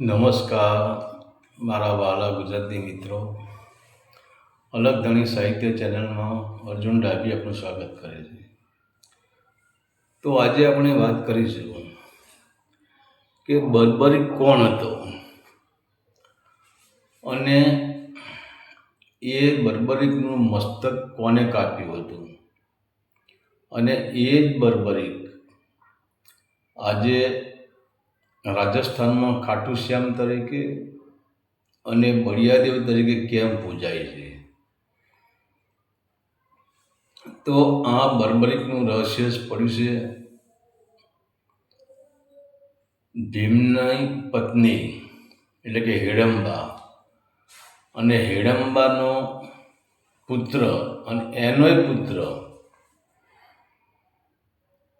નમસ્કાર, મારા વાલા ગુજરાતી મિત્રો. અલગ ધણી સાહિત્ય ચેનલમાં અર્જુન ડાભી આપનું સ્વાગત કરે છે. તો આજે આપણે વાત કરીશું કે બર્બરી કોણ હતો? અને એ બર્બરિકનું મસ્તક કોને કાપ્યું હતું? અને એ જ બર્બરિક આજે રાજસ્થાનમાં ખાટુ શ્યામ તરીકે અને બળિયાદેવ તરીકે કેમ પૂજાય છે? તો આ બર્બરિકનું રહસ્ય પડ્યું છે. ભીમની પત્ની, એટલે કે હેડંબા, અને હેડંબાનો પુત્ર અને એનોય પુત્ર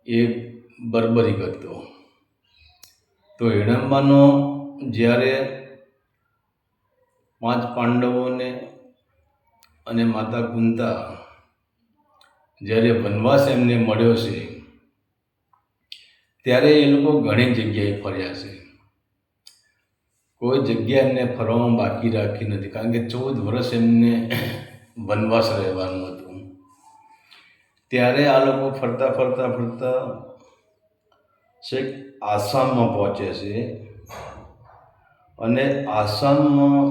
એ બર્બરિક હતો. તો હિડમ્બાનો જ્યારે પાંચ પાંડવોને અને માતા કુંતા જ્યારે વનવાસ એમને મળ્યો છે, ત્યારે એ લોકો ઘણી જગ્યાએ ફર્યા છે. કોઈ જગ્યા એમને ફરવામાં બાકી રાખી નથી, કારણ કે ચૌદ વર્ષ એમને વનવાસ રહેવાનું હતું. ત્યારે આ લોકો ફરતા ફરતા ફરતા છેક આસામમાં પહોંચે છે. અને આસામમાં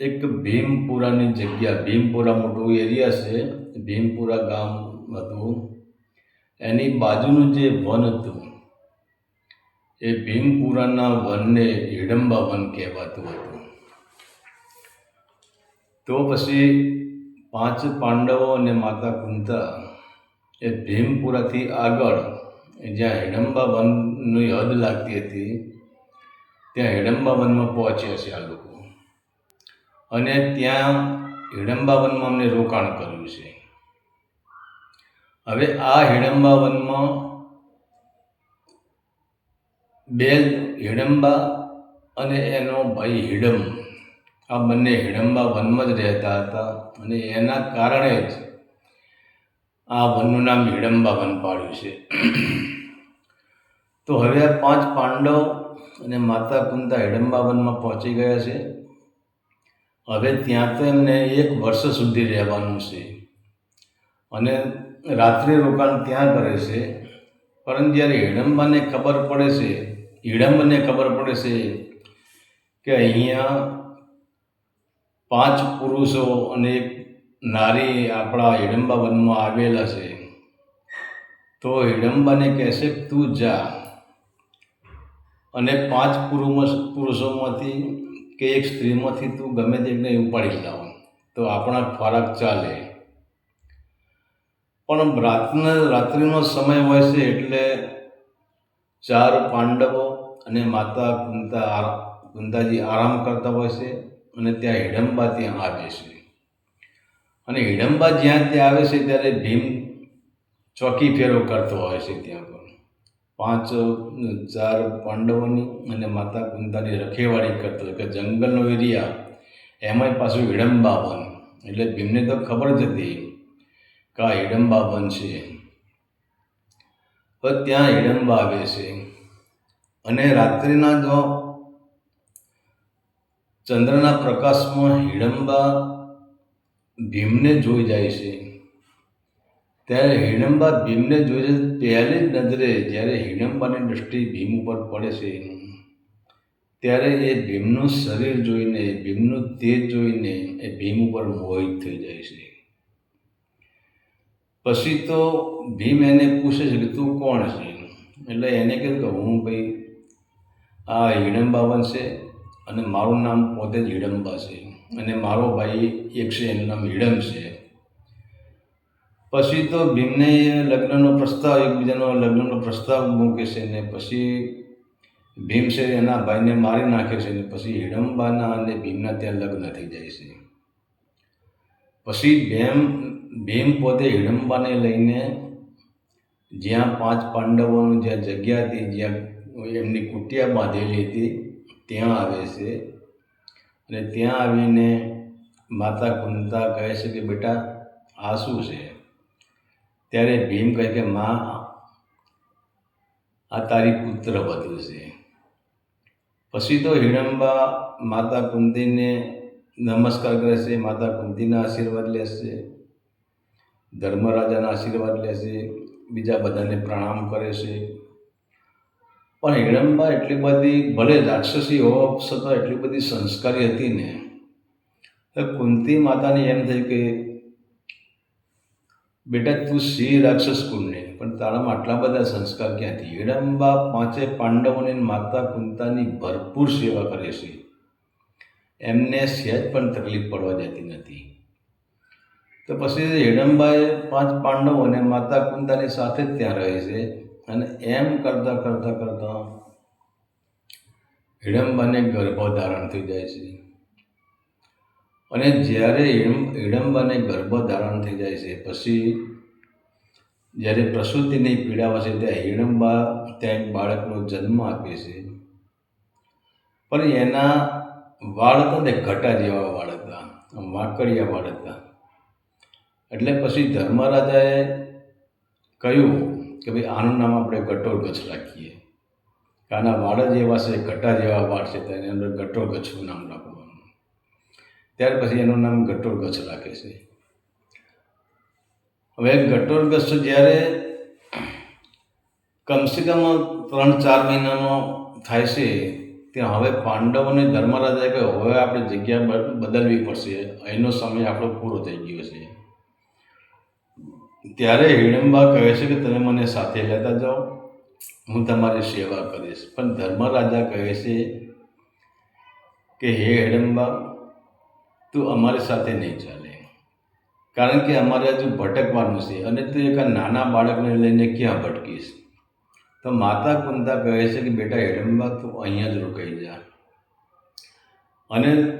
એક ભીમપુરાની જગ્યા, ભીમપુરા મોટું એરિયા છે. ભીમપુરા ગામ હતું. એની બાજુનું જે વન હતું, એ ભીમપુરાના વનને હિડંબા વન કહેવાતું હતું. તો પછી પાંચ પાંડવો અને માતા કુંતા એ ભીમપુરાથી આગળ જ્યાં હિડંબા વનની હદ લાગતી હતી, ત્યાં હિડંબા વનમાં પહોંચ્યા છે આ લોકો. અને ત્યાં હિડંબા વનમાં અમને રોકાણ કર્યું છે. હવે આ હિડંબા વનમાં બે હિડંબા અને એનો ભાઈ હિડમ, આ બંને હિડંબા વનમાં જ રહેતા હતા અને એના કારણે જ આ વનનું નામ હિડંબા વન પાડ્યું છે. તો હવે આ પાંચ પાંડવ અને માતા કુંતા હિડંબા વનમાં પહોંચી ગયા છે. હવે ત્યાં તો એમને એક વર્ષ સુધી રહેવાનું છે. અને રાત્રિ રોકાણ ત્યાં કરે છે. પરંતુ જ્યારે હિડંબાને ખબર પડે છે હિડમ્બને ખબર પડે છે કે અહીંયા પાંચ પુરુષો અને એક નારી આપણા હિડમ્બા વનમાં આવેલા છે. તો હિડંબાને કહેશે, તું જા. અને પાંચ પુરુષ પુરુષોમાંથી કે એક સ્ત્રીમાંથી તું ગમે તે એકને ઉપાડી લાવ તો આપણા ખોરાક ચાલે. પણ રાતના, રાત્રિનો સમય હોય છે એટલે ચાર પાંડવો અને માતા કુંતા કુંતાજી આરામ કરતા હોય છે અને ત્યાં હિડંબા ત્યાં આવે છે. અને હિડંબા જ્યાં ત્યાં આવે છે ત્યારે ભીમ ચોકી ફેરો કરતો હોય છે ત્યાં પણ. પાંચ ચાર પાંડવોની અને માતા કુંતાની રખેવાળી કરતો કે જંગલનો એરિયા, એમાંય પાછું હિડમ્બા વન એટલે ભીમને તો ખબર જ હતી કે આ હિડંબા વન છે. તો ત્યાં હિડંબા આવે છે. અને રાત્રિના જો ચંદ્રના પ્રકાશમાં હિડંબા ભીમને જોઈ જાય છે. ત્યારે હિડંબા ભીમને જોઈ જાય પહેલી જ નજરે જ્યારે હિડમ્બાની દૃષ્ટિ ભીમ ઉપર પડે છે, ત્યારે એ ભીમનું શરીર જોઈને, ભીમનું તેજ જોઈને એ ભીમ ઉપર મોહિત થઈ જાય છે. પછી તો ભીમ એને પૂછે છે કે તું કોણ છે? એટલે એને કીધું કે હું ભાઈ, આ હિડમ્બા છે અને મારું નામ પોતે જ હિડમ્બા છે અને મારો ભાઈ એક છે, એનું નામ હિડમ છે. પછી તો ભીમને લગ્નનો પ્રસ્તાવ, એકબીજાનો લગ્નનો પ્રસ્તાવ મૂકે છે ને પછી ભીમ છે એના ભાઈને મારી નાખે છે ને પછી હિડંબાના અને ભીમના ત્યાં લગ્ન થઈ જાય છે. પછી ભીમ ભીમ પોતે હિડંબાને લઈને જ્યાં પાંચ પાંડવોનું જ્યાં જગ્યા હતી, જ્યાં એમની કુટિયા બાંધેલી હતી, ત્યાં આવે છે. અને ત્યાં આવીને માતા કુંતા કહે છે કે, બેટા, આ શું છે? ત્યારે ભીમ કહે કે, માં, આ તારી પુત્ર વધુ છે. પછી તો હિડમ્બા માતા કુંતીને નમસ્કાર કરે છે, માતા કુંતીના આશીર્વાદ લેશે ધર્મરાજાના આશીર્વાદ લેશે બીજા બધાને પ્રણામ કરે છે. પણ હિડમ્બા એટલી બધી, ભલે રાક્ષસી હોવા છતાં એટલી બધી સંસ્કારી હતી ને કુંતી માતાને એમ થયું કે બેટા, તું સિંહ રાક્ષસ કુળને, પણ તારામાં આટલા બધા સંસ્કાર ક્યાંથી? હિડમ્બા પાંચે પાંડવોને માતા કુંતાની ભરપૂર સેવા કરે છે. એમને સહેજ પણ તકલીફ પડવા દેતી નથી. તો પછી હિડમ્બાએ પાંચ પાંડવો અને માતા કુંતાની સાથે જ ત્યાં રહે છે અને એમ કરતાં કરતાં કરતાં હિડમ્બાને ગર્ભધારણ થઈ જાય છે. અને જ્યારે હિડમ- ગર્ભ ધારણ થઈ જાય છે, પછી જ્યારે પ્રસૂતિની પીડા છે ત્યાં હિડમ્બા ત્યાં એક બાળકનો જન્મ આપે છે. પણ એના વાળ હતા ને ઘટા જેવા વાળ હતા વાંકડિયા વાળ હતા. એટલે પછી ધર્મરાજાએ કહ્યું કે ભાઈ, આનું નામ આપણે ગટોર ગચ્છ રાખીએ. આના વાળ જેવા છે, ઘટા જેવા વાળ છે તેની અંદર ગટોર ગચ્છનું નામ રાખવાનું ત્યાર પછી એનું નામ ગટોર ગચ્છ રાખે છે. હવે ગટોર ગચ્છ જ્યારે કમસે કમ ત્રણ ચાર મહિનાનો થાય છે, ત્યાં હવે પાંડવોને ધર્મરાજાએ કે હવે આપણે જગ્યા બદલવી પડશે. એનો સમય આપણો પૂરો થઈ ગયો છે. ત્યારે હિડમ્બા કહે છે કે, તમે મને સાથે લેતા જાઓ. હું તમારી સેવા કરીશ. પણ ધર્મરાજા કહે છે કે, હે હિડમ્બા તું અમારી સાથે નહીં ચાલે. કારણ કે અમારે હજુ ભટકવાનું છે અને તું એક નાના બાળકને લઈને ક્યાં ભટકીશ? તો માતા કુંતા કહે છે કે, બેટા હેડમ્બા તું અહીંયા જ રોકાઈ જા. અને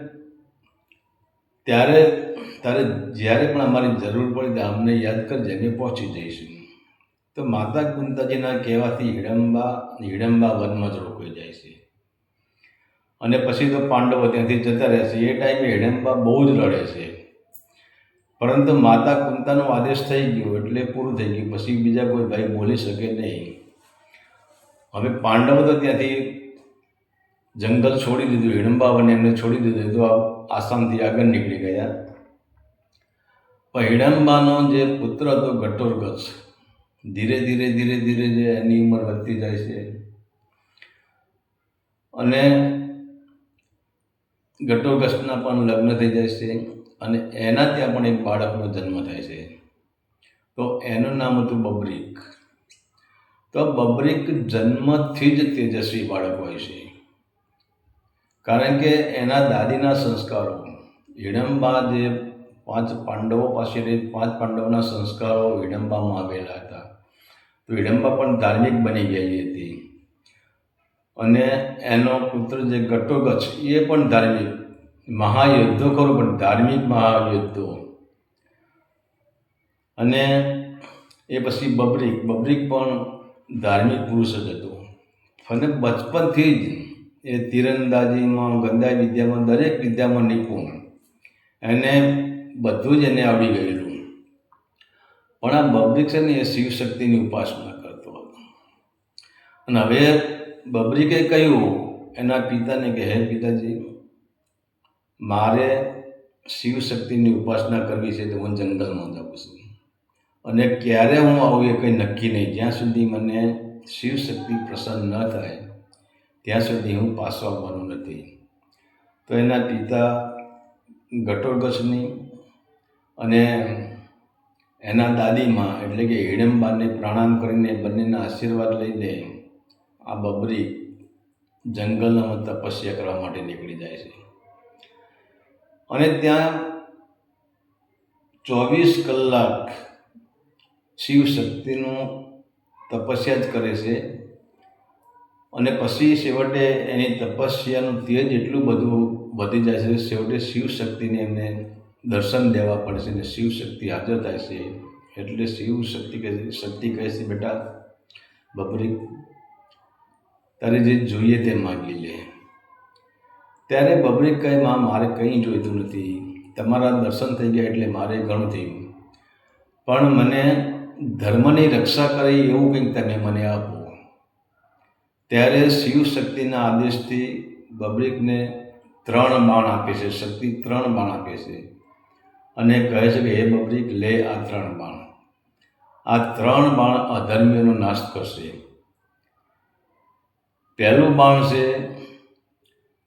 ત્યારે તારે જ્યારે પણ અમારી જરૂર પડે અમને યાદ કરજે અમે પહોંચી જઈશું. તો માતા કુંતાજીના કહેવાથી હિડમ્બા હિડમ્બા વનમાં જ રોકાઈ જાય છે. અને પછી તો પાંડવો ત્યાંથી જતા રહે છે. એ ટાઈમે હિડમ્બા બહુ જ રડે છે. પરંતુ માતા કુંતાનો આદેશ થઈ ગયો એટલે પૂરું થઈ ગયું. પછી બીજા કોઈ ભાઈ બોલી શકે નહીં. હવે પાંડવો તો ત્યાંથી જંગલ છોડી દીધું હિડમ્બાવને એમને છોડી દીધું. તો આસામથી આગળ નીકળી ગયા. પણ હિડમ્બાનો જે પુત્ર હતો ઘટોરગચ્છ ધીરે ધીરે ધીરે ધીરે જે એની ઉંમર વધતી જાય છે. અને ઘટોરગચ્છના પણ લગ્ન થઈ જાય છે અને એના ત્યાં પણ એક બાળકનો જન્મ થાય છે. તો એનું નામ હતું બબરીક. તો બબરીક જન્મથી જ તેજસ્વી બાળક હોય છે. કારણ કે એના દાદીના સંસ્કારો હિડમ્બા જે પાંચ પાંડવો પાસેથી પાંચ પાંડવોના સંસ્કારો હિડમ્બામાં આવેલા હતા. તો હિડમ્બા પણ ધાર્મિક બની ગઈ હતી. અને એનો પુત્ર જે ઘટોગચ્છ એ પણ ધાર્મિક, મહાયુદ્ધો ખરો, પણ ધાર્મિક મહાયુદ્ધો. અને એ પછી બબરીક બબરીક પણ ધાર્મિક પુરુષ જ હતો. અને બચપનથી જ એ તીરંદાજીમાં ગંદા વિદ્યામાં, દરેક વિદ્યામાં નિપુણ. એને બધું જ એને આવડી ગયેલું. પણ આ બબરીક છે ને, એ શિવશક્તિની ઉપાસના કરતો હતો. અને હવે બબરીકે કહ્યું, એના પિતાને કે, હે પિતાજી, મારે શિવશક્તિની ઉપાસના કરવી છે તો હું જંગલમાં જાઉં છું. અને ક્યારે હું આવું એ કંઈ નક્કી નહીં. જ્યાં સુધી મને શિવશક્તિ પ્રસન્ન ન થાય, ત્યાં સુધી હું પાછો આવવાનો નથી. તો એના પિતા ઘટોળગચ્છની અને એના દાદીમાં, એટલે કે હિડમ્બાને પ્રણામ કરીને બંનેના આશીર્વાદ લઈને આ બબરી જંગલમાં તપસ્યા કરવા માટે નીકળી જાય છે. અને ત્યાં ચોવીસ કલાક શિવ શક્તિનું તપસ્યા જ કરે છે. અને પછી છેવટે એની તપસ્યાનું તેજ એટલું બધું વધી જાય છે, છેવટે શિવ શક્તિને એમને દર્શન દેવા પડે છે અને શિવ શક્તિ હાજર થાય છે. એટલે શિવ શક્તિ કહે શક્તિ કહે છે, બેટા, બબરી તારે જે જોઈએ તે માગી લે. ત્યારે બબરે કહે, માં, મારે કંઈ જોઈતું નથી. તમારા દર્શન થઈ ગયા એટલે મારે ઘણું થયું. પણ મને ધર્મની રક્ષા કરે એવું કંઈક તમે મને આપો. ત્યારે શિવ શક્તિના આદેશથી બબરીકને ત્રણ બાણ આપે છે. શક્તિ ત્રણ બાણ આપે છે. અને કહે છે કે, હે બબરીક લે આ ત્રણ બાણ. આ ત્રણ બાણ અધર્મીઓનો નાશ કરશે. પહેલું બાણ છે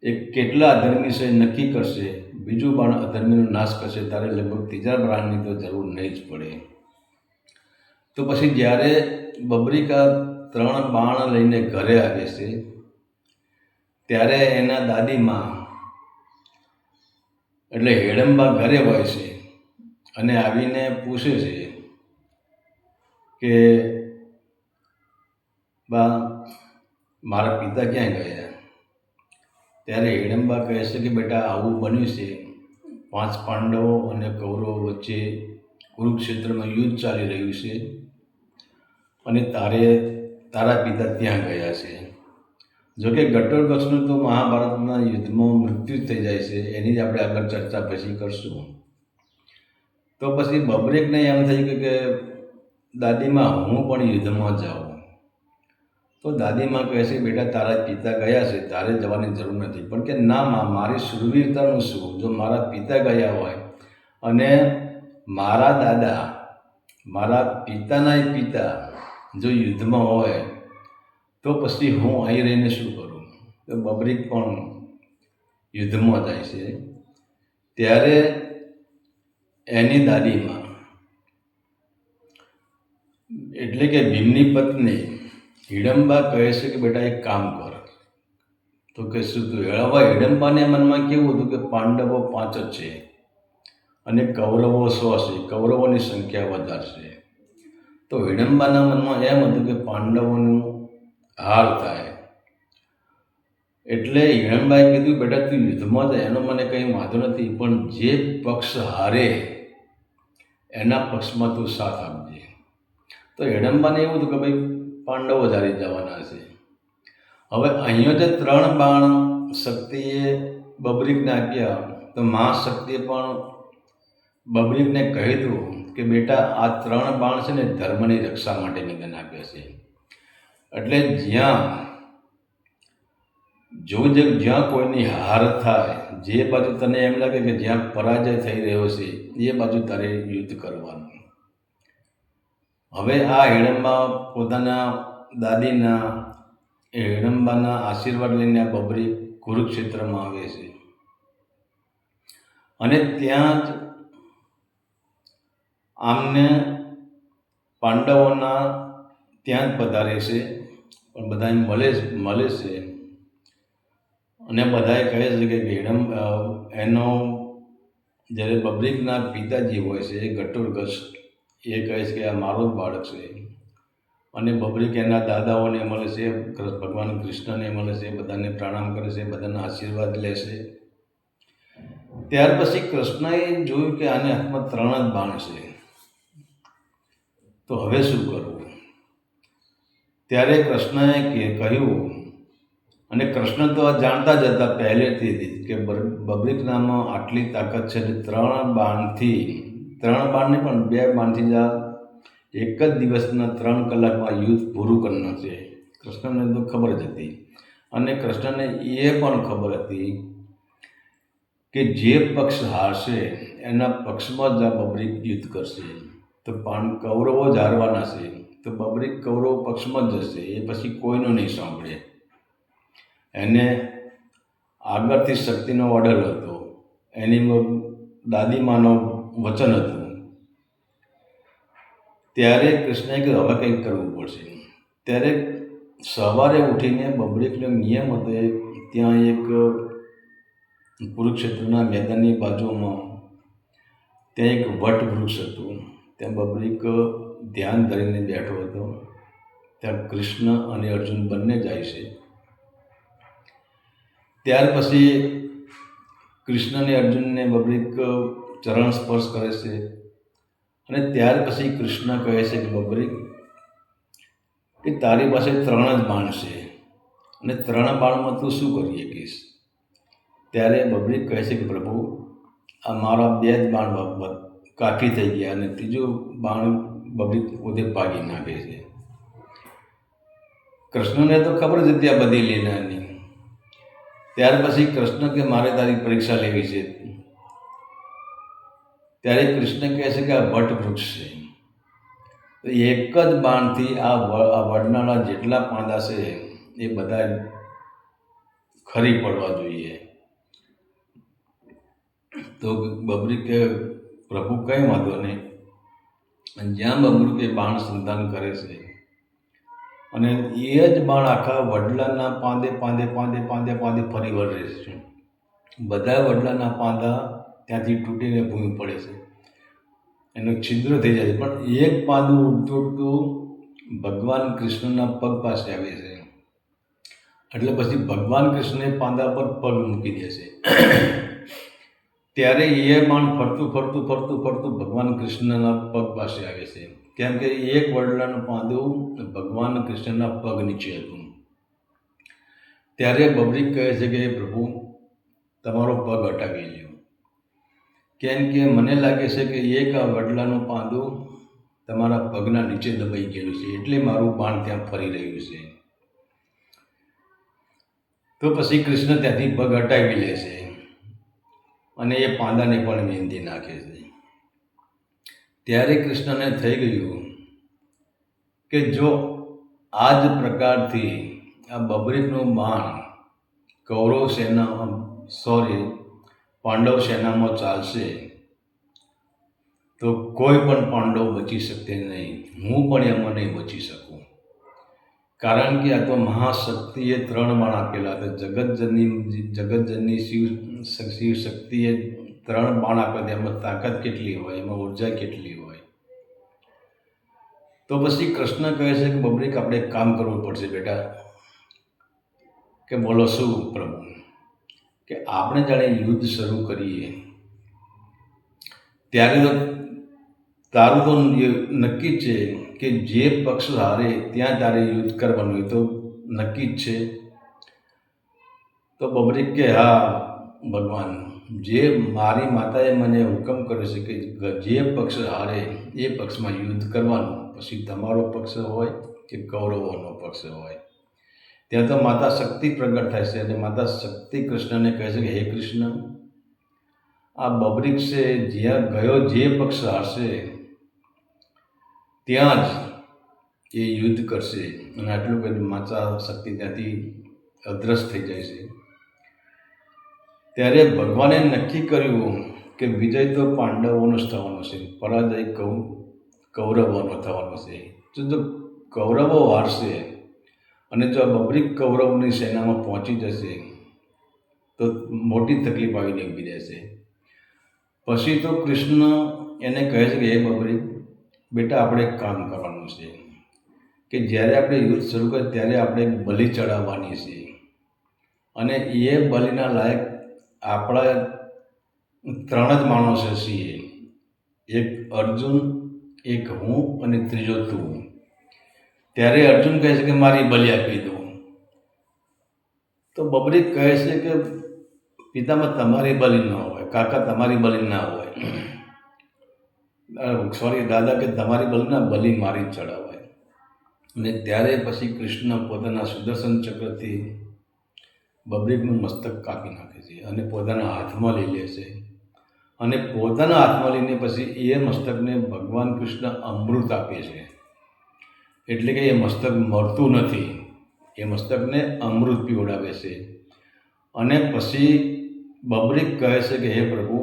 એ કેટલા અધર્મી છે નક્કી કરશે. બીજું બાણ અધર્મીનો નાશ કરશે, ત્યારે લગભગ ત્રીજા બાણની તો જરૂર નહીં જ પડે. તો પછી જ્યારે બબરીકા ત્રણ બાણ લઈને ઘરે આવે છે, ત્યારે એના દાદીમાં, એટલે હેડમ્બા ઘરે હોય છે અને આવીને પૂછે છે કે, બા મારા પિતા ક્યાં ગયા? ત્યારે હિડમ્બા કહે છે કે, બેટા, આવું બન્યું છે. પાંચ પાંડવો અને કૌરવો વચ્ચે કુરુક્ષેત્રમાં યુદ્ધ ચાલી રહ્યું છે અને તારે, તારા પિતા ત્યાં ગયા છે. જોકે ગટ્ટોરગક્ષનું તો મહાભારતના યુદ્ધમાં મૃત્યુ થઈ જાય છે. એની જ આપણે આગળ ચર્ચા પછી કરશું. તો પછી બબરેકને એમ થયું કે દાદીમાં હું પણ યુદ્ધમાં જાઉં. તો દાદીમાં કહે છે, બેટા, તારા પિતા ગયા છે, તારે જવાની જરૂર નથી. પણ કે, ના, માં, મારી સુરવીરતાનું શું? જો મારા પિતા ગયા હોય અને મારા દાદા, મારા પિતાના પિતા જો યુદ્ધમાં હોય, તો પછી હું અહીં રહીને શું કરું? તો બબરીક પણ યુદ્ધમાં જાય છે. ત્યારે એની દાદીમાં, એટલે કે ભીમની પત્ની હિડમ્બા કહે છે કે બેટા એક કામ કર. તો કે શું તું હવે હિડમ્બાને મનમાં કેવું હતું કે પાંડવો પાંચ જ છે અને કૌરવો સો છે, કૌરવોની સંખ્યા વધારે છે. તો હિડમ્બાના મનમાં એમ હતું કે પાંડવોનું હાર થાય. એટલે હિડમ્બાએ કીધું બેટા તું યુદ્ધમાં જાય એનો મને કંઈ વાંધો નથી, પણ જે પક્ષ હારે એના પક્ષમાં તું સાથ આપજે. તો હિડમ્બાને એવું હતું કે ભાઈ પાંડવો ધારી જવાના છે. હવે અહીંયા જે ત્રણ બાણ શક્તિએ બબરીકને આપ્યા, તો મહાશક્તિએ પણ બબરીકને કહી દઉં કે બેટા, આ ત્રણ બાણ છે ને ધર્મની રક્ષા માટે નિગન આપ્યા છે. એટલે જ્યાં જે જ્યાં કોઈની હાર થાય, જે બાજુ તને એમ લાગે કે જ્યાં પરાજય થઈ રહ્યો છે, એ બાજુ તારે યુદ્ધ કરવાનું. હવે આ હિડમ્બા પોતાના દાદીના હિડમ્બાના આશીર્વાદ લઈને આ બબરી કુરુક્ષેત્રમાં આવે છે. અને ત્યાં જ આમને પાંડવોના ત્યાં જ પધારે છે, પણ બધાને મળે મળે છે. અને બધાએ કહે છે કે ભેડમ એનો જ્યારે બબ્રિકના પિતાજી હોય છે એ ગટુરગસ એ કહે છે કે આ મારો જ બાળક છે. અને બબરીક એના દાદાઓને મળે છે, ભગવાન કૃષ્ણને મળે છે, બધાને પ્રણામ કરે છે, બધાના આશીર્વાદ લે છે. ત્યાર પછી કૃષ્ણએ જોયું કે આને હાથમાં ત્રણ જ બાણ છે. તો હવે શું કરવું? ત્યારે કૃષ્ણએ કે- કહ્યું, અને કૃષ્ણ તો આ જાણતા જ હતા પહેલેથી કે બબ્રિક નામમાં આટલી તાકાત છે ત્રણ બાણથી ત્રણ બાણને પણ બે બાણથી જ એક જ દિવસના ત્રણ કલાકમાં યુદ્ધ પૂરું કરવાનું છે. કૃષ્ણને તો ખબર જ હતી. અને કૃષ્ણને એ પણ ખબર હતી કે જે પક્ષ હારશે, એના પક્ષમાં જ આ બબરી યુદ્ધ કરશે. તો પાન કૌરવો જ હારવાના છે. તો બબરી કૌરવ પક્ષમાં જ જશે, એ પછી કોઈનું નહીં સાંભળે. એને આગળથી શક્તિનો ઓર્ડર હતો. એની દાદીમાનો વચન હતું. ત્યારે કૃષ્ણએ કીધું, હવે કંઈક કરવું પડશે. ત્યારે સવારે ઉઠીને બબરીકનો નિયમ હતો ત્યાં એક કુરુક્ષેત્રના મેદાનની બાજુમાં ત્યાં એક વટ વૃક્ષ હતું. ત્યાં બબરીક ધ્યાન ધરીને બેઠો હતો. ત્યાં કૃષ્ણ અને અર્જુન બંને જાય છે. ત્યાર પછી કૃષ્ણ અને અર્જુનને બબરીક ચરણ સ્પર્શ કરે છે. અને ત્યાર પછી કૃષ્ણ કહે છે કે બબરીક કે તારી પાસે ત્રણ જ બાણ છે. અને ત્રણ બાણમાં તું શું કરી શકીશ? ત્યારે બબરી કહે છે કે, પ્રભુ, આ મારા બે જ બાણ કાફી થઈ ગયા અને ત્રીજું બાણ બબરી પોતે ભાગી નાખે છે. કૃષ્ણને તો ખબર જ હતી આ બધી લીલાની. ત્યાર પછી કૃષ્ણ કે, મારે તારી પરીક્ષા લેવી છે. ત્યારે કૃષ્ણ કહે છે કે આ વટ વૃક્ષ છે. તો એક જ બાણથી આ આ વડનાના જેટલા પાંદા છે, એ બધા ખરી પડવા જોઈએ. તો બબરી કે પ્રભુ, કંઈ વાંધો નહીં. જ્યાં બબરું કે બાણ સંધાન કરે છે, અને એ જ બાણ આખા વડલાના પાંદે પાંદે પાંદે પાંદે પાંદે ફરી વળે છે. બધા વડલાના પાંદા ત્યાંથી તૂટીને ભૂમિ પડે છે. એનું છિદ્ર થઈ જાય છે. પણ એક પાંદું ઉડતું ભગવાન કૃષ્ણના પગ પાસે આવે છે. એટલે પછી ભગવાન કૃષ્ણે પાંદા પર પગ મૂકી દે છે. ત્યારે એ પણ ફરતું ફરતું ફરતું ફરતું ભગવાન કૃષ્ણના પગ પાસે આવે છે. કેમ કે એક વડલાનું પાંદું ભગવાન કૃષ્ણના પગ નીચે હતું. ત્યારે બબરી કહે છે કે પ્રભુ, તમારો પગ હટાવી લ્યો. કેમ કે મને લાગે છે કે એક આ વડલાનું પાંદું તમારા પગના નીચે દબાઈ ગયેલું છે, એટલે મારું બાણ ત્યાં ફરી રહ્યું છે. તો પછી કૃષ્ણ ત્યાંથી પગ હટાવી લે છે અને એ પાંદાને પણ વેંધી નાખે છે. ત્યારે કૃષ્ણને થઈ ગયું કે જો આ જ પ્રકારથી આ બબરીકનું બાણ કૌરવ સેના, સોરી પાંડવ સેનામાં ચાલશે, તો કોઈ પણ પાંડવ બચી શકશે નહીં. હું પણ એમાં નહીં બચી શકું. કારણ કે આ તો મહાશક્તિએ ત્રણ બાણ આપેલા હતા. જગતજનની જગતજનની શિવ શિવ શક્તિએ ત્રણ બાણ આપ્યા એમાં તાકાત કેટલી હોય, એમાં ઊર્જા કેટલી હોય. તો પછી કૃષ્ણ કહે છે કે બબરીક આપણે કામ કરવું પડશે બેટા. કે બોલો, શું પ્રભુ? કે આપણે જાણે યુદ્ધ શરૂ કરીએ. ત્યારે તો તારું તો નક્કી જ છે કે જે પક્ષ હારે ત્યાં તારે યુદ્ધ કરવાનું એ તો નક્કી જ છે. તો બબરીક કે, હા, ભગવાન, જે મારી માતાએ મને હુકમ કર્યો છે કે જે પક્ષ હારે એ પક્ષમાં યુદ્ધ કરવાનું, પછી તમારો પક્ષ હોય કે કૌરવોનો પક્ષ હોય. ત્યાં તો માતા શક્તિ પ્રગટ થાય છે અને માતા શક્તિ કૃષ્ણને કહે છે કે, હે કૃષ્ણ, આ બબરીક છે, જ્યાં ગયો જે પક્ષ હારશે, ત્યાં જ એ યુદ્ધ કરશે. અને આટલું કરી માતા શક્તિ ત્યાંથી અદ્રશ્ય થઈ જાય છે. ત્યારે ભગવાને નક્કી કર્યું કે વિજય તો પાંડવોનો જ થવાનો છે, પરાજય કૌ, કૌરવોનો થવાનો છે. જો કૌરવો હારશે અને જો આ બબરીક કૌરવની સેનામાં પહોંચી જશે, તો મોટી તકલીફ આવીને ઊભી રહેશે પછી તો કૃષ્ણ એને કહે છે કે, હે બબરી બેટા, આપણે એક કામ કરવાનું છે. કે જ્યારે આપણે યુદ્ધ શરૂ કરીએ, ત્યારે આપણે બલિ ચડાવવાની છે. અને એ બલિના લાયક આપણા ત્રણ જ માણસો છીએ. એક અર્જુન, એક હું અને ત્રીજો તું. ત્યારે અર્જુન કહે છે કે મારી બલિ આપી દો તો બબરીક કહે છે કે પિતામાં તમારી બલિ ન હોય, કાકા, તમારી બલિ ના હોય. સોરી, દાદા, કે તમારી બલિના બલિ મારી ચડાવાય. અને ત્યારે પછી કૃષ્ણ પોતાના સુદર્શન ચક્રથી બબરીકનું મસ્તક કાપી નાખે છે અને પોતાના હાથમાં લઈ લે છે. અને પોતાના હાથમાં લઈને પછી એ મસ્તકને ભગવાન કૃષ્ણ અમૃત આપે છે. એટલે કે એ મસ્તક મરતું નથી. એ મસ્તકને અમૃત પીવડાવે છે. અને પછી બબરીક કહે છે કે, હે પ્રભુ,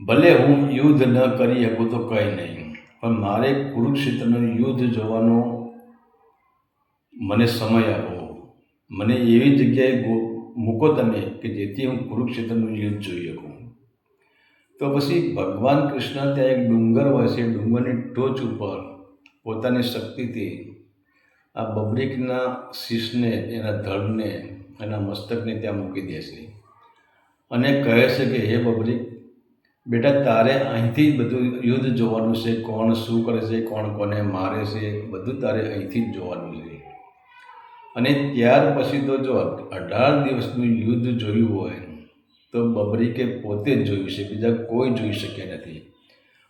ભલે હું યુદ્ધ ન કરી શકું તો કંઈ નહીં, પણ મારે કુરુક્ષેત્રનું યુદ્ધ જોવાનો મને સમય આપો. મને એવી જગ્યાએ મૂકો તમે કે જેથી હું કુરુક્ષેત્રનું યુદ્ધ જોઈ શકું. તો પછી ભગવાન કૃષ્ણ ત્યાં એક ડુંગર હોય છે, ડુંગરની ટોચ ઉપર પોતાની શક્તિથી આ બબરીકના શીશને એના ધડને એના મસ્તકને ત્યાં મૂકી દે છે. અને કહે છે કે, હે બબરીક, બેટા તારે અહીંથી જ બધું યુદ્ધ જોવાનું છે, કોણ શું કરે છે, કોણ કોને મારે છે, બધું તારે અહીંથી જ જોવાનું છે. અને ત્યાર પછી તો જો અઢાર દિવસનું યુદ્ધ જોયું હોય, તો બબરીકે પોતે જ જોયું છે, બીજા કોઈ જોઈ શકે નથી.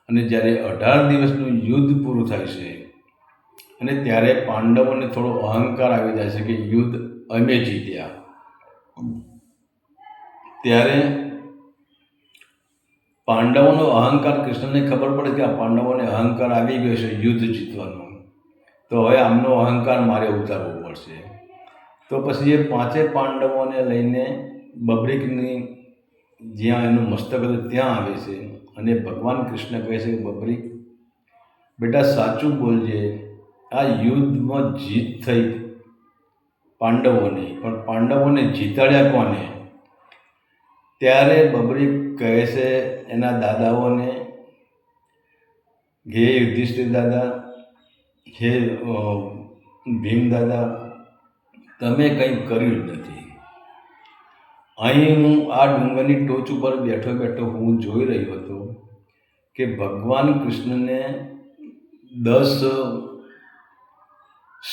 અને જ્યારે અઢાર દિવસનું યુદ્ધ પૂરું થાય છે અને ત્યારે પાંડવોને થોડો અહંકાર આવી જાય છે કે યુદ્ધ અમે જીત્યા. ત્યારે પાંડવોનો અહંકાર કૃષ્ણને ખબર પડે કે આ પાંડવોને અહંકાર આવી ગયો છે યુદ્ધ જીતવાનો. તો હવે આમનો અહંકાર મારે ઉતારવો પડશે. તો પછી એ પાંચે પાંડવોને લઈને બબ્રિકની જ્યાં એનું મસ્તક હતું ત્યાં આવે છે. અને ભગવાન કૃષ્ણ કહે છે કે, બબ્રિક, બેટા સાચું બોલજે. આ યુદ્ધમાં જીત થઈ પાંડવોની. પણ પાંડવોને જીતાડ્યા કોને? ત્યારે બબરી કહે છે, એના દાદાઓને હે યુધિષ્ઠિર દાદા હે ભીમ દાદા, તમે કંઈ કર્યું જ નથી. અહીં હું આ ડુંગરની ટોચ ઉપર બેઠો બેઠો હું જોઈ રહ્યો હતો કે ભગવાન કૃષ્ણને દસ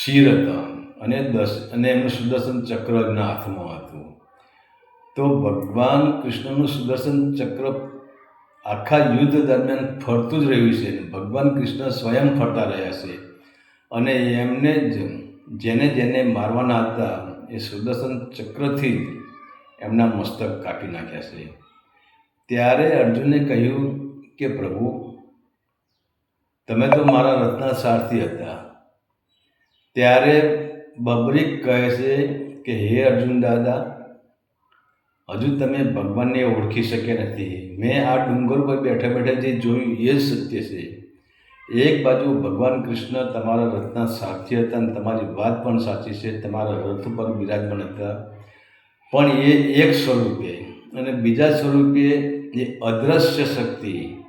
શિર હતા અને દસ અને એમનું સુદર્શન ચક્ર એમના હાથમાં હતું. તો ભગવાન કૃષ્ણનું સુદર્શન ચક્ર આખા યુદ્ધ દરમિયાન ફરતું જ રહ્યું છે. ભગવાન કૃષ્ણ સ્વયં ફરતા રહ્યા છે. અને એમને જ, જેને જેને મારવાના હતા એ સુદર્શન ચક્રથી એમના મસ્તક કાપી નાખ્યા છે. ત્યારે અર્જુને કહ્યું કે પ્રભુ, તમે તો મારા રત્ના સારથી હતા. ત્યારે બબરીક કહે છે કે, હે અર્જુન દાદા, હજુ તમે ભગવાનને ઓળખી શક્યા નથી. મેં આ ડુંગર પર બેઠા બેઠા જે જોયું એ જ સત્ય છે. એક બાજુ ભગવાન કૃષ્ણ તમારા રથના સાથી હતા અને તમારી વાત પણ સાચી છે. તમારા રથ પર બિરાજમાન હતા. પણ એ એક સ્વરૂપે અને બીજા સ્વરૂપે એ અદ્રશ્ય શક્તિ,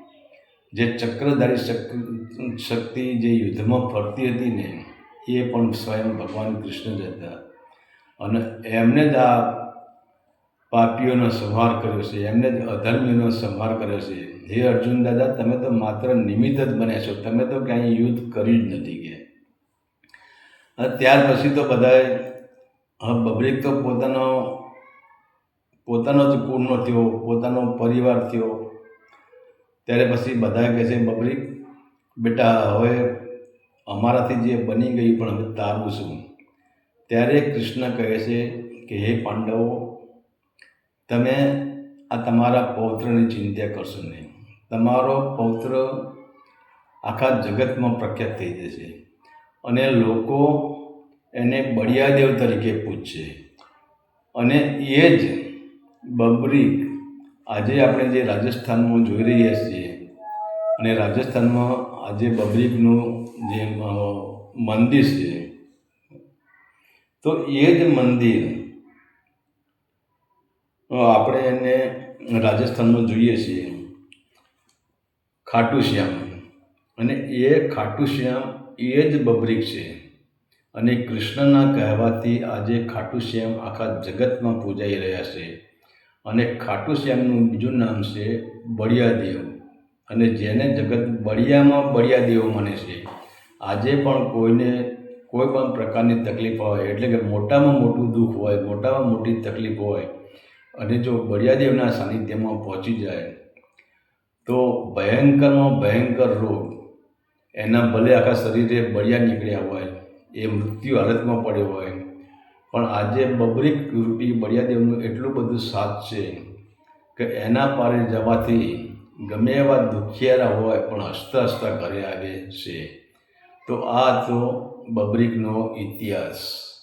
જે ચક્રધારી શક- શક્તિ જે યુદ્ધમાં ફરતી હતી ને એ પણ સ્વયં ભગવાન કૃષ્ણ જ હતા. અને એમને જ આ પાપીઓનો સંહાર કર્યો છે, એમને જ અધર્મીઓનો સંહાર કર્યો છે. હે અર્જુન દાદા, તમે તો માત્ર નિમિત્ત જ બન્યા છો, તમે તો ક્યાંય યુદ્ધ કર્યું જ નથી કે. ત્યાર પછી તો બધાએ બબરીક તો પોતાનો પોતાનો જ કુળનો થયો, પોતાનો પરિવાર થયો. ત્યારે પછી બધા કહે છે, બબરીક, બેટા, હવે અમારાથી જે બની ગયું પણ હવે તારું શું? ત્યારે કૃષ્ણ કહે છે કે, હે પાંડવો, તમે આ તમારા પૌત્રની ચિંતા કરશો નહીં. તમારો પૌત્ર આખા જગતમાં પ્રખ્યાત થઈ જશે અને લોકો એને બળિયાદેવ તરીકે પૂજશે. અને એ જ બબરીક આજે આપણે જે રાજસ્થાનમાં જોઈ રહ્યા છીએ અને રાજસ્થાનમાં આજે બબરીકનું જે મંદિર છે. તો એ જ મંદિર આપણે એને રાજસ્થાનમાં જોઈએ છીએ. ખાટુ શ્યામ અને એ ખાટુ શ્યામ એ જ બબરીક છે. અને કૃષ્ણના કહેવાથી આજે ખાટુ શ્યામ આખા જગતમાં પૂજાઈ રહ્યા છે. અને ખાટુ શ્યામનું બીજું નામ છે બળિયાદેવ. અને જેને જગત બળિયામાં બળિયાદેવ માને છે. આજે પણ કોઈને કોઈ પણ પ્રકારની તકલીફ હોય એટલે કે મોટામાં મોટું દુઃખ હોય, મોટામાં મોટી તકલીફ હોય, અને જો બળિયાદેવના સાનિધ્યમાં પહોંચી જાય, તો ભયંકરમાં ભયંકર રોગ. એના ભલે આખા શરીરે બળિયા નીકળ્યા હોય, એ મૃત્યુ હાલતમાં પડ્યો હોય, પણ આજે બબરીક રૂપી બળિયાદેવનું એટલું બધું સાથ છે કે એના પારે જવાથી ગમે એવા દુખિયારા હોય, પણ હસતા હસતા ઘરે આવે છે. તો આ તો બબરીકનો ઇતિહાસ.